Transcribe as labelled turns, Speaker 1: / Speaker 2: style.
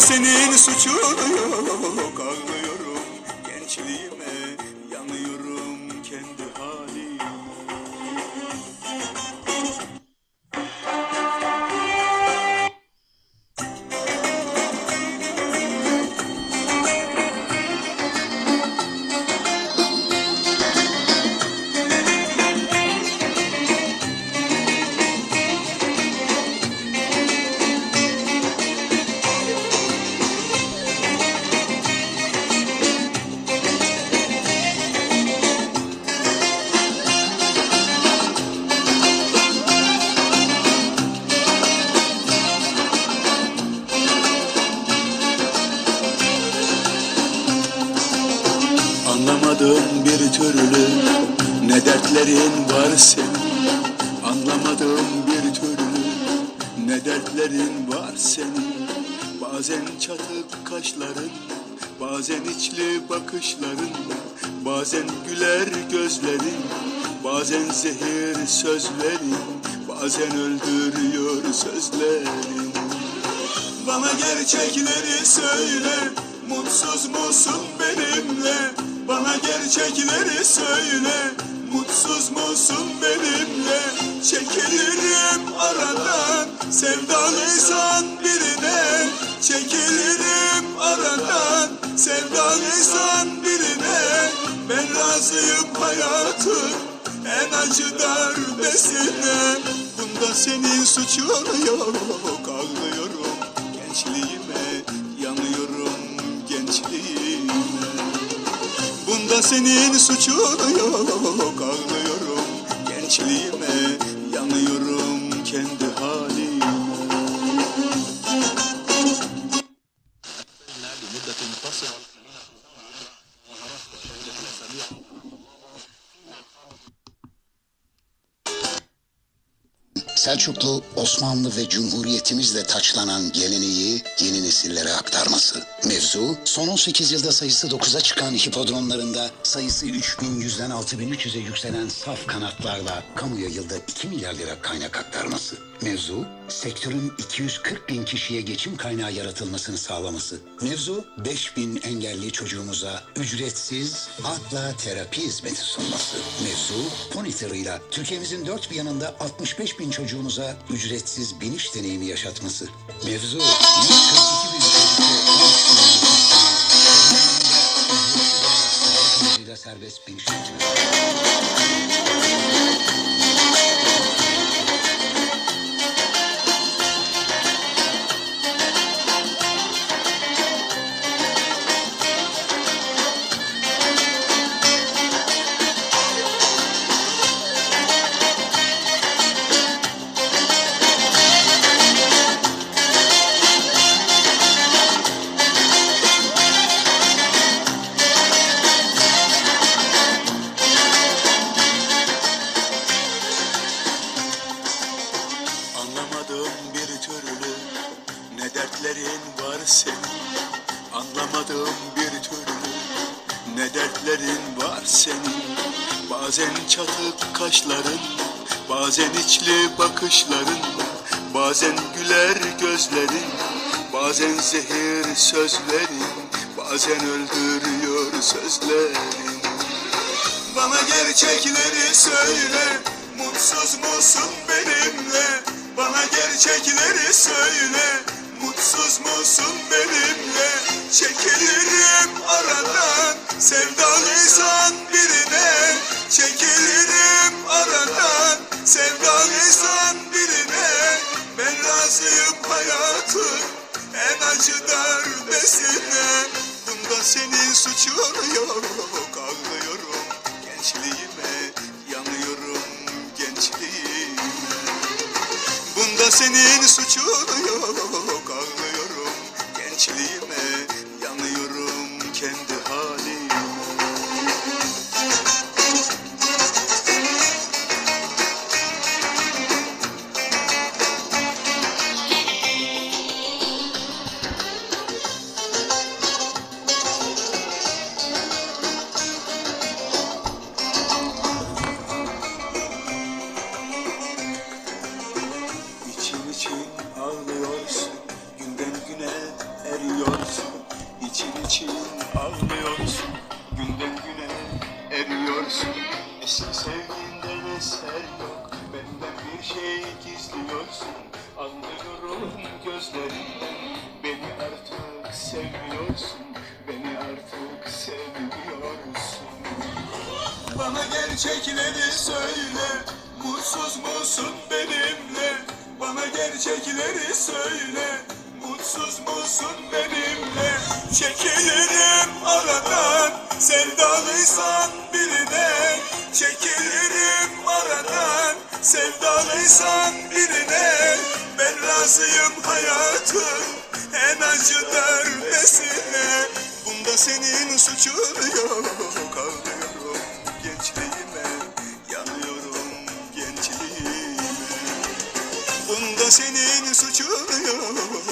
Speaker 1: Senin suçun yok dertlerin var senin. Anlamadım bir türlü ne dertlerin var senin. Bazen çatık kaşların bazen içli bakışların Bazen güler gözlerin bazen zehir sözlerin Bazen öldürüyor sözlerin. Bana gerçekleri söyle Mutsuz musun benimle? Bana gerçekleri söyle Mutsuz musun benimle? Çekilirim aradan. Sevdalıysan birine. Çekilirim aradan. Sevdalıysan birine. Ben razıyım hayatın En acı darbesine. Bunda senin suçun yok Ağlıyorum gençliğime. Yanıyorum gençliğime. Bunda senin suçun yok gençliğime Yanıyorum kendi halime
Speaker 2: Selçuklu, Osmanlı ve Cumhuriyetimizle taçlanan geleneği yeni nesillere aktarması. Mevzu, son 18 yılda sayısı 9'a çıkan hipodromlarında sayısı 3100'den 6300'e yükselen saf kanatlarla kamuya yılda 2 milyar lira kaynak aktarması. Mevzu, sektörün 240 bin kişiye geçim kaynağı yaratılmasını sağlaması. Mevzu, 5000 engelli çocuğumuza ücretsiz atla terapi hizmeti sunması. Mevzu, pony tırıyla Türkiye'mizin dört bir yanında 65 bin çocuğumuza ücretsiz biniş deneyimi yaşatması. Mevzu, 142 bin çocuklu 13 bin yetişkin serbest biniş eğitimi.
Speaker 1: Anlamadım bir türlü ne dertlerin var senin? Bazen çatık kaşların bazen içli bakışların Bazen güler gözlerin bazen zehir sözlerin Bazen öldürüyor sözlerin. Bana gerçekleri söyle Mutsuz musun benimle? Bana gerçekleri söyle Mutsuz musun benimle? Çekilirim aradan. Sevdalıysan birine. Çekilirim aradan. Sevdalıysan birine. Ben razıyım hayatın En acı darbesine. Bunda senin suçun yok. Ağlıyorum gençliğime. Yanıyorum gençliğime. Bunda senin suçun yok kendi halime İçin için ağlıyorsun Günden güne eriyorsun. İçin için ağlıyorsun Günden güne eriyorsun. Eski sevdiğinden eser yok Benden bir şey gizliyorsun. Anlıyorum gözlerinden Beni artık sevmiyorsun. Beni artık sevmiyorsun. Bana gerçekleri söyle Mutsuz musun benimle? Bana gerçekleri söyle. Mutsuz musun benimle. Çekilirim aradan. Sevdalıysan birine. Çekilirim aradan. Sevdalıysan birine. Ben razıyım hayatın En acı darbesine. Bunda senin suçun yok. Ağlıyorum gençliğime. Yanıyorum gençliğime. Bunda senin suçun yok